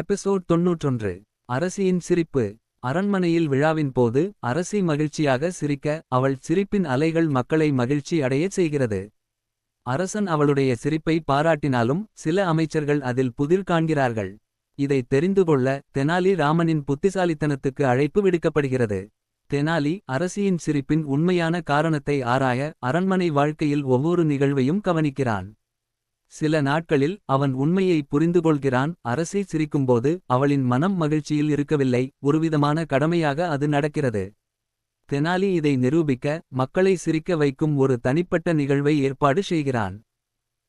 Episode தொன்னூற்றொன்று அரசியின் சிரிப்பு. அரண்மனையில் விழாவின் போது அரசி மகிழ்ச்சியாக சிரிக்க அவள் சிரிப்பின் அலைகள் மக்களை மகிழ்ச்சி அடையச் செய்கிறது. அரசன் அவளுடைய சிரிப்பை பாராட்டினாலும் சில அமைச்சர்கள் அதில் புதிர் காண்கிறார்கள். இதை தெரிந்து கொள்ள தெனாலி ராமனின் புத்திசாலித்தனத்துக்கு அழைப்பு விடுக்கப்படுகிறது. தெனாலி அரசியின் சிரிப்பின் உண்மையான காரணத்தை ஆராய அரண்மனை வாழ்க்கையில் ஒவ்வொரு நிகழ்வையும் கவனிக்கிறான். சில நாட்களில் அவன் உண்மையை புரிந்துகொள்கிறான். அரசை சிரிக்கும்போது அவளின் மனம் மகிழ்ச்சியில் இருக்கவில்லை. ஒருவிதமான கடமையாக அது நடக்கிறது. தெனாலி இதை நிரூபிக்க மக்களை சிரிக்க வைக்கும் ஒரு தனிப்பட்ட நிகழ்வை ஏற்பாடு செய்கிறான்.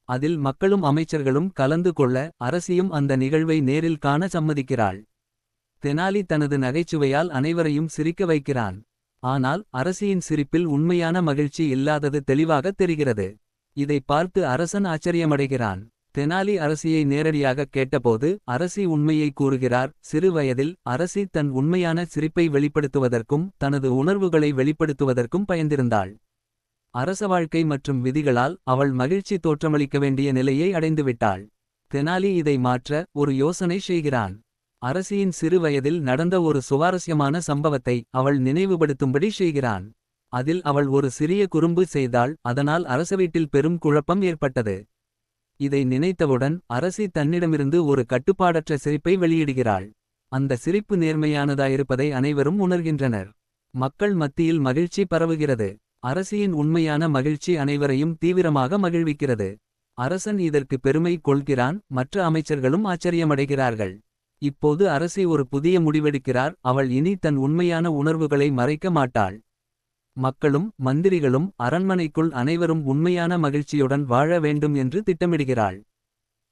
அதில் மக்களும் அமைச்சர்களும் கலந்து கொள்ள அரசியும் அந்த நிகழ்வை நேரில் காண சம்மதிக்கிறாள். தெனாலி தனது நகைச்சுவையால் அனைவரையும் சிரிக்க வைக்கிறான். ஆனால் அரசியின் சிரிப்பில் உண்மையான மகிழ்ச்சி இல்லாதது தெளிவாகத் தெரிகிறது. இதை பார்த்து அரசன் ஆச்சரியமடைகிறான். தெனாலி அரசியை நேரடியாக கேட்டபோது அரசி உண்மையை கூறுகிறார். சிறு வயதில் அரசி தன் உண்மையான சிரிப்பை வெளிப்படுத்துவதற்கும் தனது உணர்வுகளை வெளிப்படுத்துவதற்கும் பயந்திருந்தாள். அரச வாழ்க்கை மற்றும் விதிகளால் அவள் மகிழ்ச்சி தோற்றமளிக்க வேண்டிய நிலையை அடைந்துவிட்டாள். தெனாலி இதை மாற்ற ஒரு யோசனை செய்கிறான். அரசியின் சிறு வயதில் நடந்த ஒரு சுவாரஸ்யமான சம்பவத்தை அவள் நினைவுபடுத்தும்படி செய்கிறான். அதில் அவள் ஒரு சிறிய குறும்பு செய்தாள் அதனால் அரசவீட்டில் பெரும் குழப்பம் ஏற்பட்டது. இதை நினைத்தவுடன் அரசி தன்னிடமிருந்து ஒரு கட்டுப்பாடற்ற சிரிப்பை வெளியிடுகிறாள். அந்த சிரிப்பு நேர்மையானதாயிருப்பதை அனைவரும் உணர்கின்றனர். மக்கள் மத்தியில் மகிழ்ச்சி பரவுகிறது. அரசியின் உண்மையான மகிழ்ச்சி அனைவரையும் தீவிரமாக மகிழ்விக்கிறது. அரசன் இதற்கு பெருமை கொள்கிறான் மற்ற அமைச்சர்களும் ஆச்சரியமடைகிறார்கள். இப்போது அரசி ஒரு புதிய முடிவெடுக்கிறார் அவள் இனி தன் உண்மையான உணர்வுகளை மறைக்க மாட்டாள். மக்களும் மந்திரிகளும் அரண்மனைக்குள் அனைவரும் உண்மையான மகிழ்ச்சியுடன் வாழ வேண்டும் என்று திட்டமிடுகிறாள்.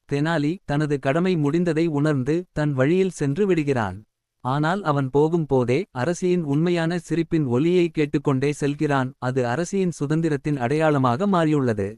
தெனாலி தனது கடமை முடிந்ததை உணர்ந்து தன் வழியில் சென்று விடுகிறான். ஆனால் அவன் போகும் போதே அரசியின் உண்மையான சிரிப்பின் ஒலியை கேட்டுக்கொண்டே செல்கிறான். அது அரசியின் சுதந்திரத்தின் அடையாளமாக மாறியுள்ளது.